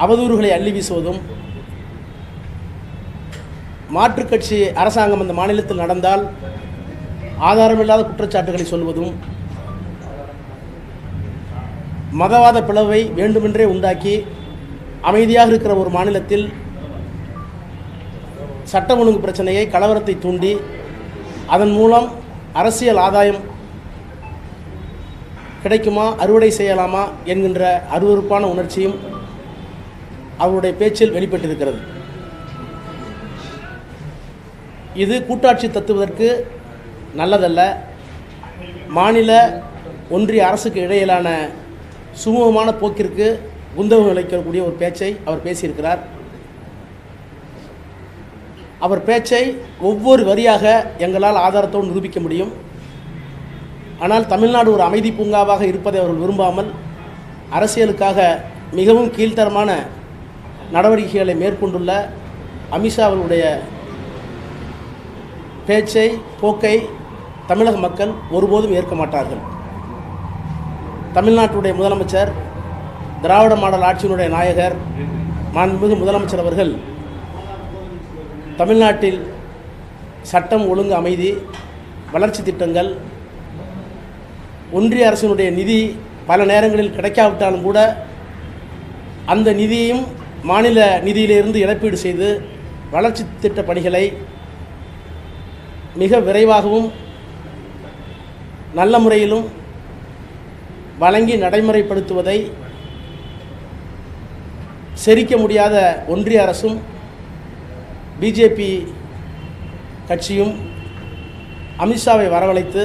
அவதூறுகளை அள்ளி வீசுவதும் மாற்றுக் கட்சி அரசாங்கம் அந்த மாநிலத்தில் நடந்தால் ஆதாரமில்லாத குற்றச்சாட்டுகளை சொல்வதும் மதவாத பிளவை வேண்டுமென்றே உண்டாக்கி அமைதியாக இருக்கிற ஒரு மாநிலத்தில் சட்டம் ஒழுங்கு பிரச்சனையை கலவரத்தை தூண்டி அதன் மூலம் அரசியல் ஆதாயம் கிடைக்குமா அறுவடை செய்யலாமா என்கின்ற அருவருப்பான உணர்ச்சியும் அவருடைய பேச்சில் வெளிப்பட்டிருக்கிறது. இது கூட்டாட்சி தத்துவதற்கு நல்லதல்ல. மாநில ஒன்றிய அரசுக்கு இடையிலான சுமூகமான போக்கிற்கு குந்தகம் அளிக்கக்கூடிய ஒரு பேச்சை அவர் பேசியிருக்கிறார். அவர் பேச்சை ஒவ்வொரு வரியாக எங்களால் ஆதாரத்தோடு நிரூபிக்க முடியும். ஆனால் தமிழ்நாடு ஒரு அமைதி பூங்காவாக இருப்பதை அவர்கள் விரும்பாமல் அரசியலுக்காக மிகவும் கீழ்த்தரமான நடவடிக்கைகளை மேற்கொண்டுள்ள அமித்ஷா அவர்களுடைய பேச்சை போக்கை தமிழக மக்கள் ஒருபோதும் ஏற்க மாட்டார்கள். தமிழ்நாட்டுடைய முதலமைச்சர் திராவிட மாடல் ஆட்சியினுடைய நாயகர் மாண்புமிகு முதலமைச்சர் அவர்கள் தமிழ்நாட்டில் சட்டம் ஒழுங்கு அமைதி வளர்ச்சி திட்டங்கள் ஒன்றிய அரசினுடைய நிதி பல நேரங்களில் கிடைக்காவிட்டாலும் கூட அந்த நிதியையும் மாநில நிதியிலிருந்து இழப்பீடு செய்து வளர்ச்சி திட்ட பணிகளை மிக விரைவாகவும் நல்ல முறையிலும் வழங்கி நடைமுறைப்படுத்துவதை செரிக்க முடியாத ஒன்றிய அரசும் பிஜேபி கட்சியும் அமித்ஷாவை வரவழைத்து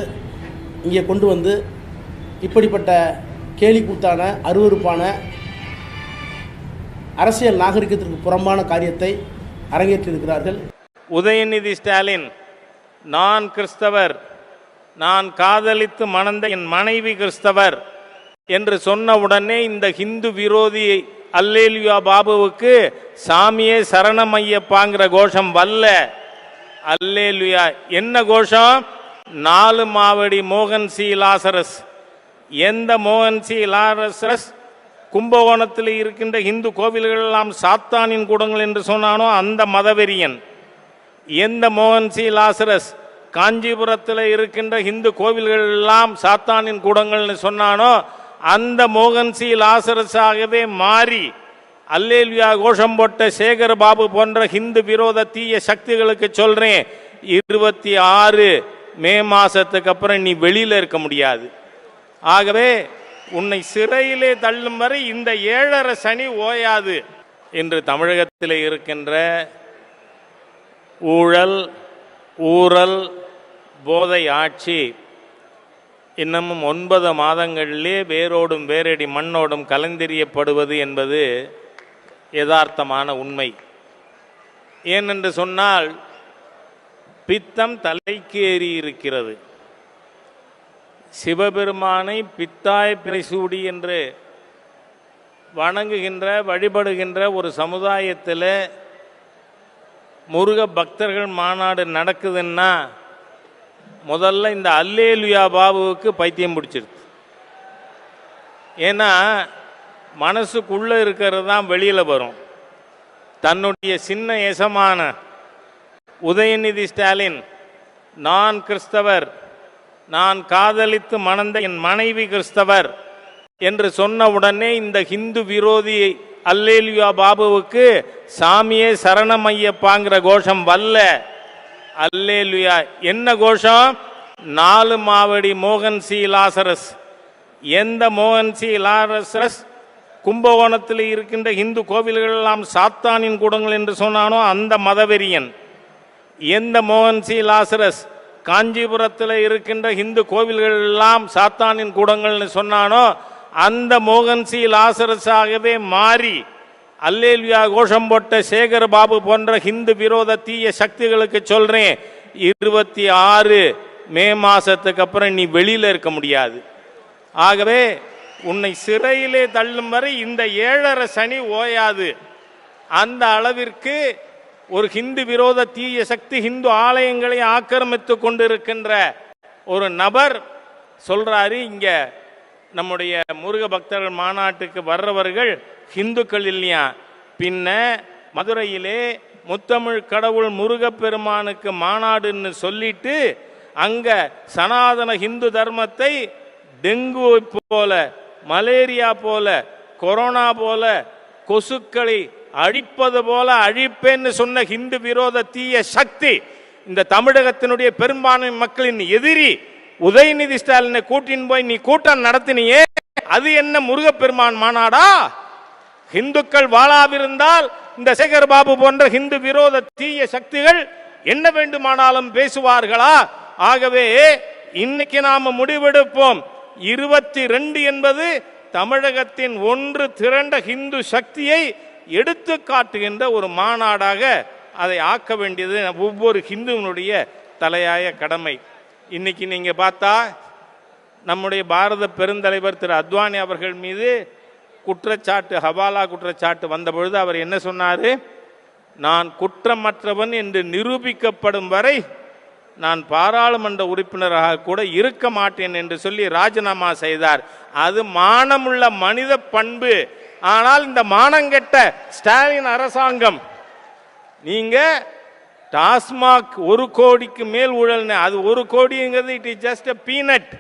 இங்கே கொண்டு வந்து இப்படிப்பட்ட கேலி கூத்தான அருவருப்பான அரசியல் நாகரிகத்திற்கு புறம்பான காரியத்தை அரங்கேற்றிருக்கிறார்கள் உதயநிதி ஸ்டாலின் நான் கிறிஸ்தவர் நான் காதலித்து மணந்த என் மனைவி கிறிஸ்தவர் என்று சொன்ன உடனே இந்த ஹிந்து விரோதி அல்லேலியா பாபுவுக்கு சாமியே சரணமையப்பாங்கிற கோஷம் வல்ல. அல்லேலுயா என்ன கோஷம்? நாலு மாவடி மோகன் சி. லாசரஸ். எந்த மோகன் சி. லாசரஸ் கும்பகோணத்தில் இருக்கின்ற இந்து கோவில்கள் எல்லாம் சாத்தானின் கூடங்கள் என்று சொன்னானோ அந்த மதவெறியன். எந்த மோகன் சி. லாசரஸ் காஞ்சிபுரத்தில் இருக்கின்ற இந்து கோவில்கள் எல்லாம் சாத்தானின் கூடங்கள்னு சொன்னானோ அந்த மோகன் சி. லாசரஸாகவே மாறி அல்லேல்வியா கோஷம் போட்ட சேகர் பாபு போன்ற ஹிந்து விரோத தீய சக்திகளுக்கு சொல்றேன் இருபத்தி ஆறு மே மாசத்துக்கு அப்புறம் நீ வெளியில இருக்க முடியாது. ஆகவே உன்னை சிறையிலே தள்ளும் வரை இந்த ஏழரை சனி ஓயாது. என்று தமிழகத்தில் இருக்கின்ற ஊழல் ஊரல் போதை ஆட்சி இன்னமும் ஒன்பது மாதங்களிலே வேரோடும் வேரடி மண்ணோடும் கலந்தெறியப்படுவது என்பது யதார்த்தமான உண்மை. ஏனென்று சொன்னால் பித்தம் தலைக்கு ஏறி இருக்கிறது. சிவபெருமானை பித்தாய் பிரைசூடி என்று வணங்குகின்ற வழிபடுகின்ற ஒரு சமுதாயத்தில் முருக பக்தர்கள் மாநாடு நடக்குதுன்னா முதல்ல இந்த அல்லேலுயா பாபுவுக்கு பைத்தியம் பிடிச்சிருது. ஏன்னா மனசுக்குள்ளே இருக்கிறது தான் வெளியில் வரும். தன்னுடைய சின்ன எசமான உதயநிதி ஸ்டாலின் நான் கிறிஸ்தவர் நான் காதலித்து மணந்த என் மனைவி கிறிஸ்தவர் என்று சொன்ன உடனே இந்த ஹிந்து விரோதி அல்லேலியா பாபுவுக்கு சாமியே சரணமையப்பாங்கிற கோஷம் வல்ல அல்லேலுயா என்ன கோஷம்? நாலு மாவடி மோகன் சி. லாசரஸ். எந்த மோகன் சி. லாசரஸ் கும்பகோணத்தில் இருக்கின்ற இந்து கோவில்கள் எல்லாம் சாத்தானின் கூடங்கள் என்று சொன்னானோ அந்த மதவெறியன். எந்த மோகன் சி. லாசரஸ் காஞ்சிபுரத்தில் இருக்கின்ற இந்து கோவில்கள் எல்லாம் சாத்தானின் கூடங்கள்னு சொன்னானோ அந்த மோகன்சி லாசரஸாகவே மாறி அல்லேல்வியா கோஷம் போட்ட சேகர் பாபு போன்ற ஹிந்து விரோத தீய சக்திகளுக்கு சொல்றேன் இருபத்தி ஆறு மே மாசத்துக்கு அப்புறம் நீ வெளியில இருக்க முடியாது. ஆகவே உன்னை சிறையிலே தள்ளும் வரை இந்த ஏழரை சனி ஓயாது. அந்த அளவிற்கு ஒரு ஹிந்து விரோத தீய சக்தி ஹிந்து ஆலயங்களை ஆக்கிரமித்து கொண்டிருக்கின்ற ஒரு நபர் சொல்றாரு இங்க நம்முடைய முருக பக்தர்கள் மாநாட்டுக்கு வர்றவர்கள் ஹிந்துக்கள் இல்லையா? பின்ன மதுரையிலே முத்தமிழ் கடவுள் முருகப்பெருமானுக்கு மாநாடுன்னு சொல்லிட்டு அங்க சனாதன ஹிந்து தர்மத்தை டெங்கு போல மலேரியா போல கொரோனா போல கொசுக்களை அழிப்பது போல அழிப்பேன்னு சொன்ன ஹிந்து விரோத தீய சக்தி இந்த தமிழகத்தினுடைய பெரும்பான்மை மக்களின் எதிரி உதயநிதி ஸ்டாலினை கூட்டின் போய் நீ கூட்டம் நடத்தினியே அது என்ன முருகப்பெருமான் மாநாடா? இந்துக்கள் வாழாவிருந்தால் இந்த சேகர் பாபு போன்ற ஹிந்து விரோத தீய சக்திகள் என்ன வேண்டுமானாலும் பேசுவார்களா? ஆகவே இன்னைக்கு நாம முடிவெடுப்போம். இருபத்தி ரெண்டு என்பது தமிழகத்தின் ஒன்று திரண்ட ஹிந்து சக்தியை எடுத்து காட்டுகின்ற ஒரு மாநாடாக அதை ஆக்க வேண்டியது ஒவ்வொரு ஹிந்துவனுடைய தலையாய கடமை. இன்னைக்கு நீங்கள் பார்த்தா நம்முடைய பாரத பெருந்தலைவர் திரு அத்வானி அவர்கள் மீது குற்றச்சாட்டு ஹவாலா குற்றச்சாட்டு வந்த பொழுது அவர் என்ன சொன்னார்? நான் குற்றமற்றவன் என்று நிரூபிக்கப்படும் வரை நான் பாராளுமன்ற உறுப்பினராக கூட இருக்க மாட்டேன் என்று சொல்லி ராஜினாமா செய்தார். அது மானமுள்ள மனித பண்பு. ஆனால் இந்த மானங்கெட்ட ஸ்டாலின் அரசாங்கம் நீங்க டாஸ்மாக் ஒரு கோடிக்கு மேல் ஊழல்னு அது ஒரு கோடிங்கிறது இட் இஸ் ஜஸ்ட் பீனட்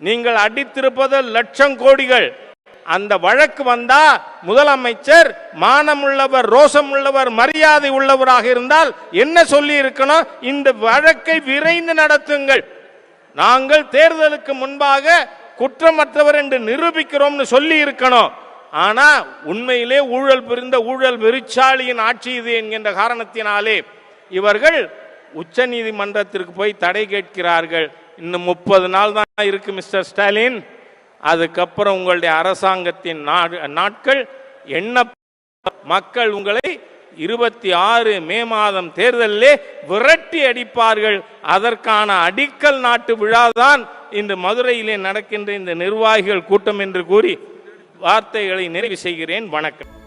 நீங்கள் அடித்திருப்பது லட்சம் கோடிகள். அந்த வழக்கு வந்தா முதலமைச்சர் மானமுள்ளவர் ரோஷமுள்ளவர் மரியாதை உள்ளவராக இருந்தால் என்ன சொல்லி இருக்கணும்? இந்த வழக்கை விரைந்து நடத்துங்கள். நாங்கள் தேர்தலுக்கு முன்பாக குற்றமற்றவர் என்று நிரூபிக்கிறோம்னு சொல்லி இருக்கணும். ஆனா உண்மையிலே ஊழல் புரிந்த ஊழல் வெறிச்சாலியின் ஆட்சி இது என்கின்ற காரணத்தினாலே இவர்கள் உச்ச நீதிமன்றத்திற்கு போய் தடை கேட்கிறார்கள். இன்னும் முப்பது நாள் தான் இருக்கு மிஸ்டர் ஸ்டாலின். அதுக்கப்புறம் உங்களுடைய அரசாங்கத்தின் நாடு நாட்கள் என்ன மக்கள் உங்களை இருபத்தி ஆறு மே மாதம் தேர்தலிலே விரட்டி அடிப்பார்கள். அதற்கான அடிக்கல் நாட்டு விழாதான் இன்று மதுரையிலே நடக்கின்ற இந்த நிர்வாகிகள் கூட்டம் என்று கூறி வார்த்தைகளை நிறைவு செய்கிறேன். வணக்கம்.